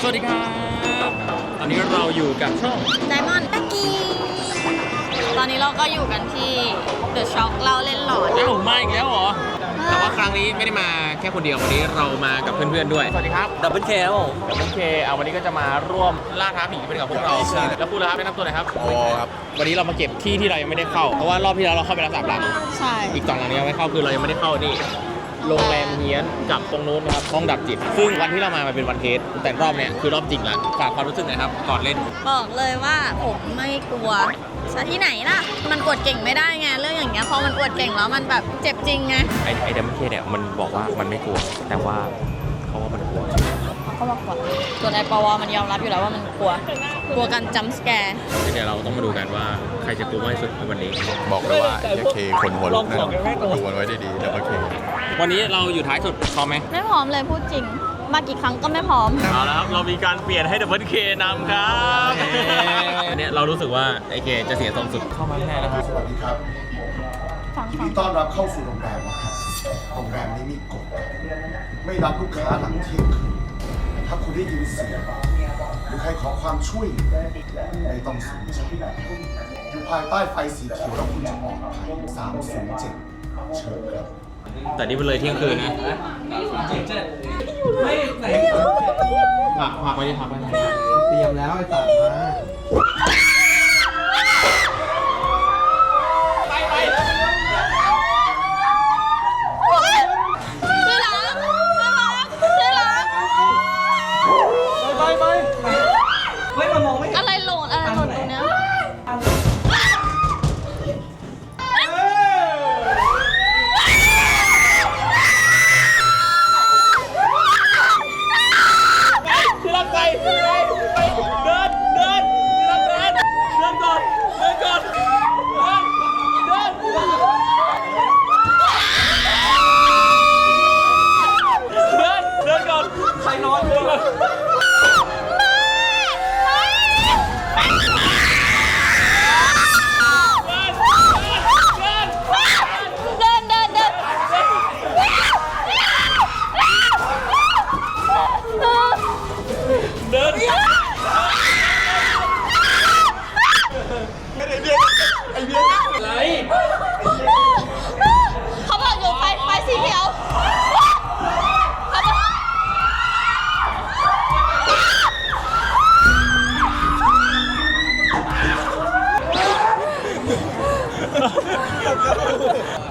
สวัสดีครับ ตอนนี้เราอยู่กับช่องไดมอนด์ตะกี้ตอนนี้เราก็อยู่กันที่เดอะช็อคเราเล่นหลอนเอ้ามาอีกแล้วเหรอ แต่ว่าครั้งนี้ไม่ได้มาแค่คนเดียววันนี้เรามากับเพื่อนๆด้วย สวัสดีครับ ดับเบิลเคครับผมกับน้องเคเอาวันนี้ก็จะมาร่วมล่าท้าผีไปกับพวกเรา ใช่ แล้วพูดแล้วครับแนะนำตัวหน่อยครับ โอครับ วันนี้เรามาเก็บที่ที่เรายังไม่ได้เข้า เพราะว่ารอบที่แล้วเราเข้าไปแล้วสามหลัง ใช่ อีกสองหลังยังไม่เข้าคือเรายังไม่ได้เข้านี่ โรงแรมเฮียนกับตรงนู้นนะครับห้องดับจิต ซึ่งวันที่เรามามันเป็นวันเทสแต่รอบเนี้ยคือรอบจริงแล้วฝากความรู้สึกหน่อยครับก่อนเล่น บอกเลยว่าผมไม่กลัวซะที่ไหนล่ะ มันอวดเก่งไม่ได้ไงเรื่องอย่างเงี้ยพอมันอวดเก่งแล้วมันแบบเจ็บจริงไง ไอ้ไอ้ดัมเคเนี่ยมันบอกว่ามันไม่กลัว แต่ว่าเขาว่ามันกลัว เขาบอกก่อนส่วนไอปวมันยอมรับอยู่แล้วว่ามันกลัว กลัวกันจัมสแกร์เดี๋ยวเราต้องมาดูกันว่าใครจะกลัวมากที่สุดในวันนี้ บอกเลยว่าอย่าเคคนหัวลุกแน่นอนดูมันไว้ดีๆดับเบิลเควันนี้เราอยู่ท้ายสุดพร้อมไหมไม่พร้อมเลยพูดจริง มากี่ครั้งก็ไม่พร้อม เอาละครับเรามีการเปลี่ยนให้ดับเบิลเคนำครับอันเนี้ยเรารู้สึกว่าไอเคจะเสียทรงสุดเข้ามาแค่แล้วครับสวัสดีครับฟังยินฟัดีงต้อนรับเข้าสู่โรงแรมนะครับโรงแรมนี้มีกฎไม่รับลูกค้าหลังเที่ยงคืน ถ้าคุณได้ยินเสียงหรือใครขอความช่วยเหลือไม่ต้องสนใจอยู่ภายใต้ไฟสีเขียวแล้วคุณจะปลอดภัย307เชิญครับแต่นี่เป็นเลยเที่ยงคืนนะผักผักไว้ที่ผักไว้เตรียมแล้วไอ้สัตว์มา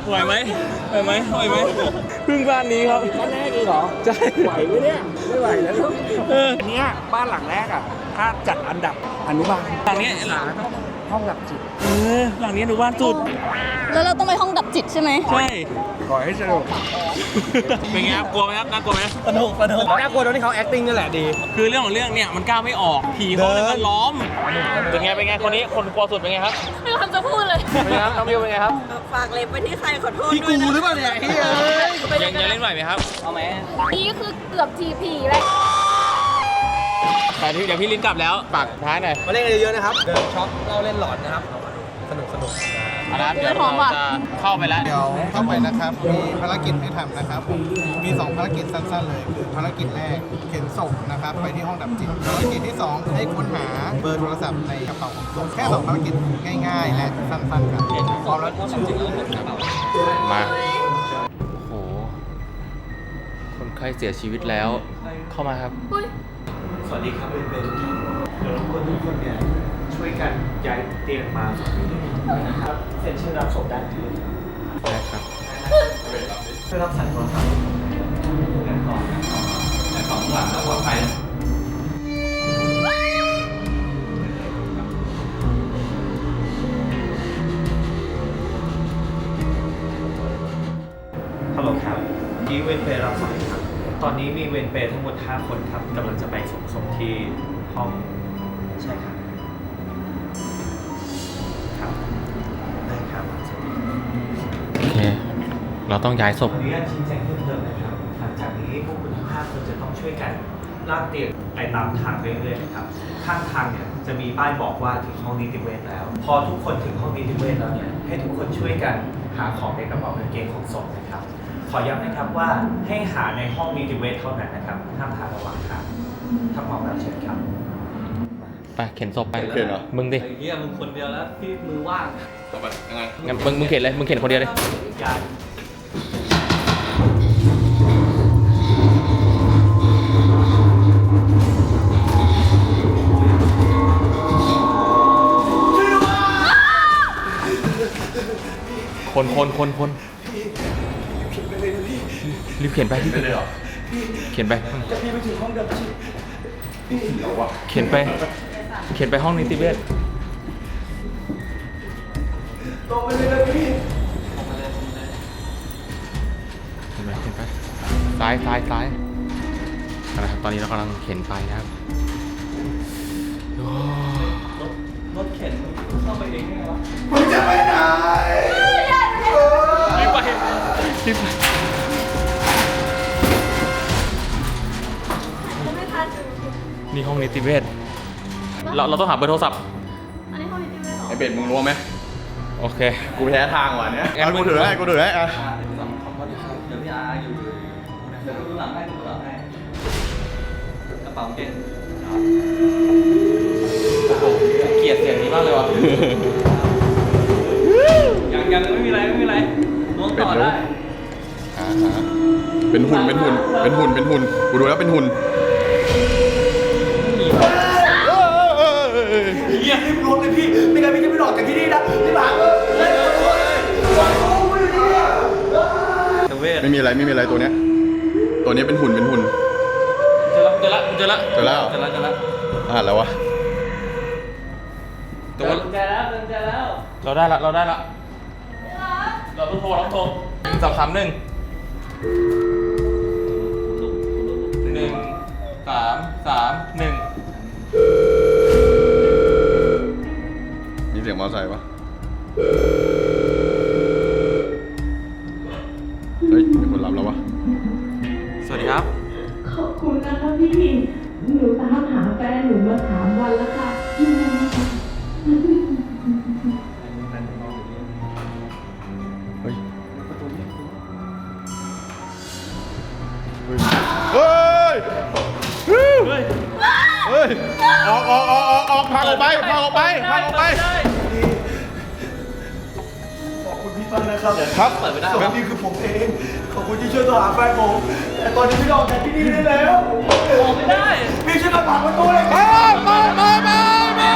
ไหวไหมไหวไหมไหวไหมเพึ่งบ้านนี้ครับ บ้านแรกเองเหรอใช่ ไหวไหมเนี่ย ไม่ไหวแล้วเออ อันเนี้ยบ้านหลังแรกอะ ถ้าจัดอันดับอนุบาลหลังเนี้ยห้องหลับจิต เออหลังเนี้ยดูบ้านสุด แล้วเราต้องไปห้องดับจิตใช่ไหมใช่ ขอให้สนุกเป็นไงครับกลัวไหมครับน่ากลัวไหมสนุกสนุกน่ากลัวตรงที่เขา acting นี่แหละดี คือเรื่องของเรื่องเนี่ยมันก้าวไม่ออกผีเขาเลยมันล้อม เป็นไงเป็นไงคนนี้คนกลัวสุดเป็นไงครับไม่รู้คำจะพูดเลยเป็นไงครับน้องบิวเป็นไงครับฝากเล็บไปที่ใครขอโทษพี่กูหรือเปล่าเนี่ยเฮ้ยยังยังเล่นไหวไหมครับนี่คือเกือบทีพีแล้วแต่ที่เดี๋ยวพี่ลิ้นกลับแล้วฝากท้ายหน่อยมาเล่นกันเยอะๆนะครับเดินช็อปเล่าเล่นหลอนนะครับสนุกสนุก เอาละครับเดี๋ยวเราจะเข้าไปแล้ว เดี๋ยวเข้าไปนะครับ มีภารกิจให้ทำนะครับ มี 2 ภารกิจสั้นๆเลย คือภารกิจแรกเข็นศพนะครับ ไปที่ห้องดับจิต ภารกิจที่ 2 ให้ค้นหาเบอร์โทรศัพท์ในกระเป๋าของศพแค่2ภารกิจง่าย ๆ และสั้นๆครับพร้อมแล้วชื่อมาโอ้โห คนไข้เสียชีวิตแล้ว เข้ามาครับ สวัสดีครับ เป็นเป็นเดี๋ยวรบกวนทุกคนเนี่ย ช่วยกันย้ายเตียงมาฝั่งนี้เลยนะครับเซ็นชื่อรับศพด้านนี้เลยได้ครับช่วยรับสายโทรศัพท์กันก่อนนะครับแต่ของหลังก็ปลอดภัยฮัลโหลครับนี่เวนเปรับสายครับ ตอนนี้มีเวนเปทั้งหมด 5 คนครับกำลังจะไปส่งศพที่ห้องใช่ครับ เราต้องย้ายศพ ขออนุญาตชี้แจงเพิ่มเติมนะครับ หลังจากนี้พวกคุณทั้งห้าคนจะต้องช่วยกันลากเตียงไปตามทางเรื่อยๆนะครับ ข้างทางเนี่ยจะมีป้ายบอกว่าถึงห้องนิติเวชแล้ว พอทุกคนถึงห้องนิติเวชแล้วเนี่ย ให้ทุกคนช่วยกันหาของในกระเป๋ากางเกงของศพนะครับ ขอย้ำนะครับว่าให้หาในห้องนิติเวชเท่านั้นนะครับ ห้ามหาระหว่างทางถ้าพร้อมแล้วเชิญครับ ไปเข็นศพไปเข็นเหรอ มึงดิ ไอ้เหี้ยมึงคนเดียวแล้วพี่มือว่าง ต่อไปยังไงงั้นมึงมึงเข็นเลย มึงเข็นคนเดียวเลย ยาน คนคนคนคนรีบเข็นไปรีบเข็นไปเข็นไป เข็นไปเข็นไปห้องนิติเวชเข็นไปเข็นไปซ้ายซ้ายซ้ายนะครับ ตอนนี้เรากำลังเข็นไปนะครับโอ้รถเข็นเข้าไปเองไงวะมึงจะไปไหนรีบ ไปรีบไปไม่ทันนี่ห้องนิติเวชเราเราต้องหาเบอร์โทรศัพท์ อันนี้ห้องนิติเวชเหรอไอเบ็ดมึงรู้ไหมโอเค กูแพ้ทางว่ะเนี้ยงั้นเอากูถือให้กูถือให้อะสองคำว่าเดี๋ยวพี่อาอยู่เดี๋ยวดูหลังให้ดูหลังให้กระเป๋าเก่งเกลียดเสียงนี้มากเลยวะยังยังไม่มีอะไรไม่มีอะไร ล้วงต่อได้อ่าฮะเป็นหุ่นเป็นหุ่นเป็นหุ่นเป็นหุ่นกูดูแล้วเป็นหุ่นเฮียรีบล้วงเลยพี่ไม่งั้นพี่จะไม่หลอกจากที่นี่นะพี่บางเล่นเวทไม่มีอะไรไม่มีอะไรตัวเนี้ยตัวนี้เป็นหุ่นเป็นหุ่นเจอละเจอละเจอละเจอแล้วจะแล้วจะแล้วอ่าแล้ววะแต่ว่ากุญแจแล้วกุญแจแล้วเราได้ละเราได้ละ เราต้องโทรเราต้องโทรหนึ่งสองสามหนึ่งหนึ่งสามสามหนึ่งมีเสียงมอเตอร์ไซค์ปะ ออกออกออกออกออกพังออกไปพังออกไปพังออกไป ขอบคุณพี่มากนะครับครับเปิดไม่ได้สวัสดีคือผมเอง ขอบคุณที่ช่วยตัวหาแฟนผม แต่ตอนนี้พี่ออกจากที่นี่ได้แล้วออกไม่ได้ พี่ช่วยมาผลักประตูเลยครับมามามามา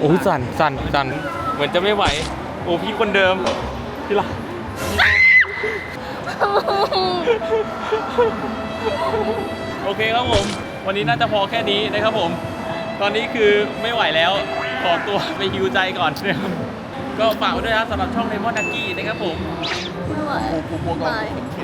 โอ้ยสั่นสั่นสั่นเหมือนจะไม่ไหว โอ้พี่คนเดิม พี่ละ โอเคครับผม วันนี้น่าจะพอแค่นี้นะครับผม ตอนนี้คือไม่ไหวแล้ว ขอตัวไปฮิวใจก่อนนะครับก็ฝากไว้ด้วยนะสำหรับช่องเลมอนดักกี้นะครับผม ไม่ไหวกูกลัวตอนไม่เข็นไป